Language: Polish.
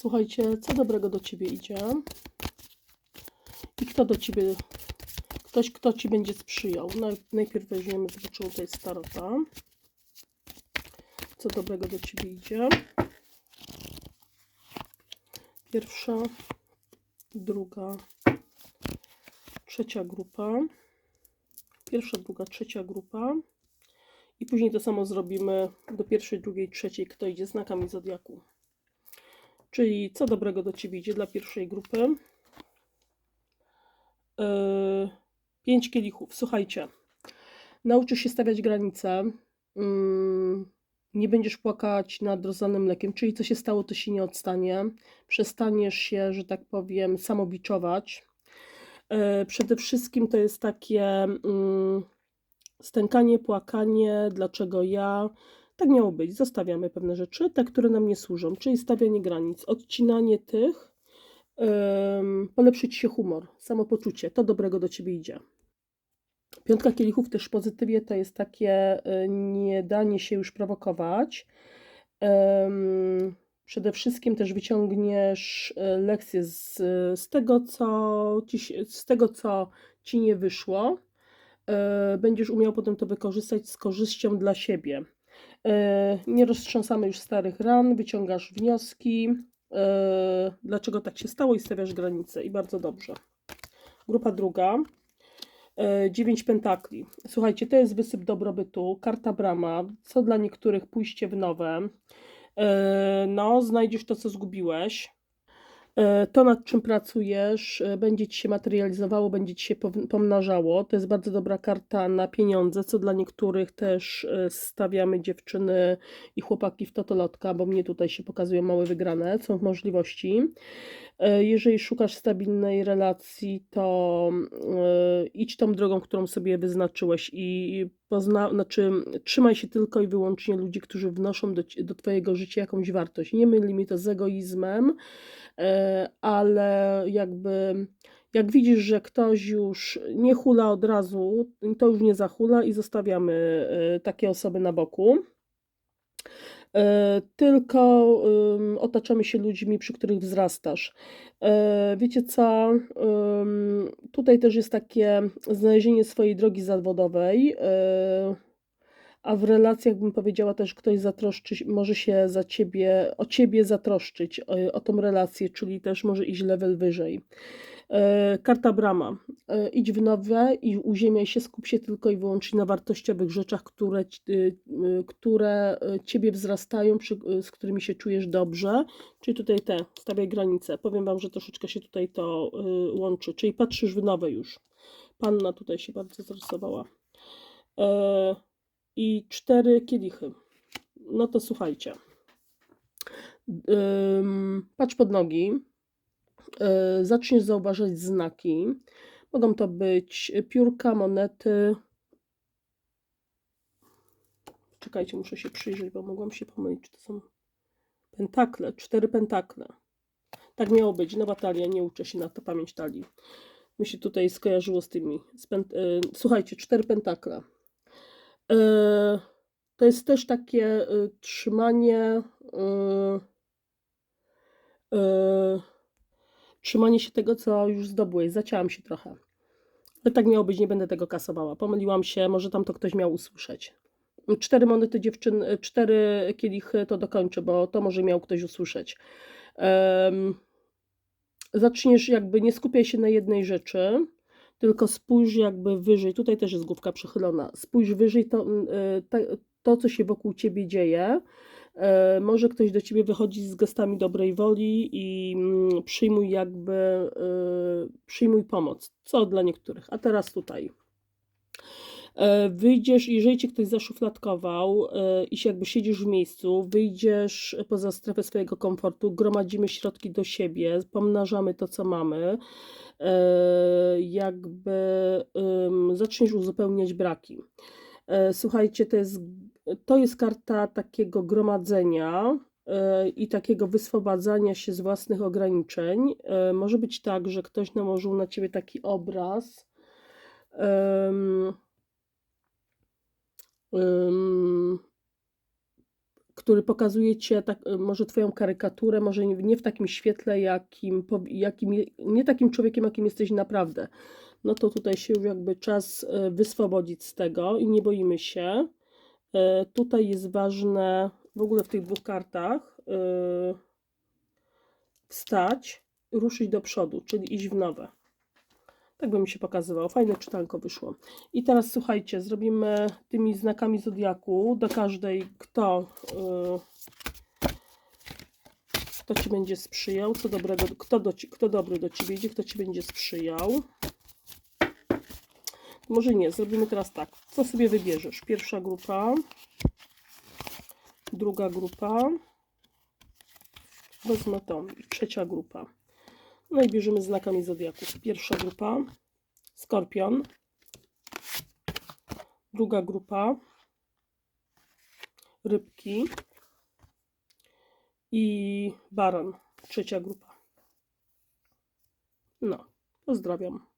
Słuchajcie, co dobrego do ciebie idzie? I kto do ciebie, ktoś, kto ci będzie sprzyjał? Naj- Najpierw weźmiemy, zobaczymy, to jest starota. Co dobrego do ciebie idzie? Pierwsza, druga, trzecia grupa. Pierwsza, druga, trzecia grupa. I później to samo zrobimy do pierwszej, drugiej, trzeciej, kto idzie znakami zodiaku. Czyli co dobrego do ciebie idzie dla pierwszej grupy? Yy, pięć kielichów. Słuchajcie, nauczysz się stawiać granice. Mm, nie będziesz płakać nad rozlanym mlekiem, czyli co się stało, to się nie odstanie. Przestaniesz się, że tak powiem, samobiczować. Yy, przede wszystkim to jest takie mm, stękanie, płakanie, dlaczego ja. Tak miało być. Zostawiamy pewne rzeczy, te, które nam nie służą, czyli stawianie granic, odcinanie tych, ym, polepszyć się humor, samopoczucie, to dobrego do ciebie idzie. Piątka kielichów też pozytywie to jest takie y, nie danie się już prowokować. Ym, Przede wszystkim też wyciągniesz y, lekcje z, z, tego, co ci, z tego, co ci nie wyszło. Y, Będziesz umiał potem to wykorzystać z korzyścią dla siebie. E, Nie roztrząsamy już starych ran, wyciągasz wnioski, e, dlaczego tak się stało i stawiasz granice. I bardzo dobrze. Grupa druga. e, Dziewięć pentakli. Słuchajcie, to jest wysyp dobrobytu, karta brama, co dla niektórych pójście w nowe. No, znajdziesz to, co zgubiłeś. E, To, nad czym pracujesz, e, będzie ci się materializowało, będzie ci się pomnażało. To jest bardzo dobra karta na pieniądze, co dla niektórych też e, stawiamy dziewczyny i chłopaki w totolotka, bo mnie tutaj się pokazują małe wygrane, są możliwości. E, Jeżeli szukasz stabilnej relacji, to e, idź tą drogą, którą sobie wyznaczyłeś i pozna, znaczy, trzymaj się tylko i wyłącznie ludzi, którzy wnoszą do, do twojego życia jakąś wartość. Nie myli mi to z egoizmem, e, ale jakby jak widzisz, że ktoś już nie hula od razu, to już nie zahula i zostawiamy takie osoby na boku. E, Tylko otaczamy się ludźmi, przy których wzrastasz. E, Wiecie co? Tutaj też jest takie znalezienie swojej drogi zawodowej. e, A w relacjach bym powiedziała też, ktoś zatroszczy, może się za ciebie, o ciebie zatroszczyć, o, o tą relację, czyli też może iść level wyżej. E, Karta brama. E, Idź w nowe i uziemiaj się, skup się tylko i wyłącznie na wartościowych rzeczach, które, y, które ciebie wzrastają, z którymi się czujesz dobrze. Czyli tutaj te, stawiaj granice. Powiem wam, że troszeczkę się tutaj to łączy. Czyli patrzysz w nowe już. Panna tutaj się bardzo zarysowała. E, I cztery kielichy. No to słuchajcie. Patrz pod nogi. E, zaczniesz zauważać znaki. Mogą to być piórka, monety. Czekajcie, muszę się przyjrzeć, bo mogłam się pomylić. Czy to są pentakle? Cztery pentakle. Tak miało być. Nowa talia, nie uczę się na to pamięć talii. Mi się tutaj skojarzyło z tymi. Z e, Słuchajcie, cztery pentakle. E, To jest też takie e, trzymanie. e, e, trzymanie się tego, co już zdobyłeś. Zacięłam się trochę. Ale tak miało być, nie będę tego kasowała. Pomyliłam się, może tam to ktoś miał usłyszeć. Cztery monety dziewczyn, cztery kielichy to dokończę, bo to może miał ktoś usłyszeć. Em, zaczniesz jakby, nie skupiaj się na jednej rzeczy, tylko spójrz jakby wyżej. Tutaj też jest główka przychylona. Spójrz wyżej to, y, to co się wokół ciebie dzieje. E, Może ktoś do ciebie wychodzi z gestami dobrej woli i mm, przyjmuj jakby, y, przyjmuj pomoc, co dla niektórych. A teraz tutaj. E, Wyjdziesz, jeżeli cię ktoś zaszufladkował e, i się jakby siedzisz w miejscu, wyjdziesz poza strefę swojego komfortu, gromadzimy środki do siebie, pomnażamy to, co mamy, e, jakby zaczniesz uzupełniać braki. E, Słuchajcie, to jest, to jest karta takiego gromadzenia e, i takiego wyswobadzania się z własnych ograniczeń. E, Może być tak, że ktoś nałożył na ciebie taki obraz. em, em, który pokazuje cię, tak, y, może twoją karykaturę, może nie, w takim świetle, jakim, jakim, nie takim człowiekiem, jakim jesteś naprawdę. No to tutaj się już jakby czas wyswobodzić z tego i nie boimy się. Y, Tutaj jest ważne, w ogóle w tych dwóch kartach, y, wstać, ruszyć do przodu, czyli iść w nowe. Tak by mi się pokazywało. Fajne czytanko wyszło. I teraz słuchajcie, zrobimy tymi znakami zodiaku do każdej, kto, y, kto ci będzie sprzyjał, co dobrego, kto, do, kto dobry do ciebie idzie, kto ci będzie sprzyjał. Może nie, zrobimy teraz tak. Co sobie wybierzesz? Pierwsza grupa, druga grupa, wezmę tą i trzecia grupa. No i bierzemy znakami zodiaku. Pierwsza grupa, Skorpion. Druga grupa, Rybki. I Baran, trzecia grupa. No, pozdrawiam.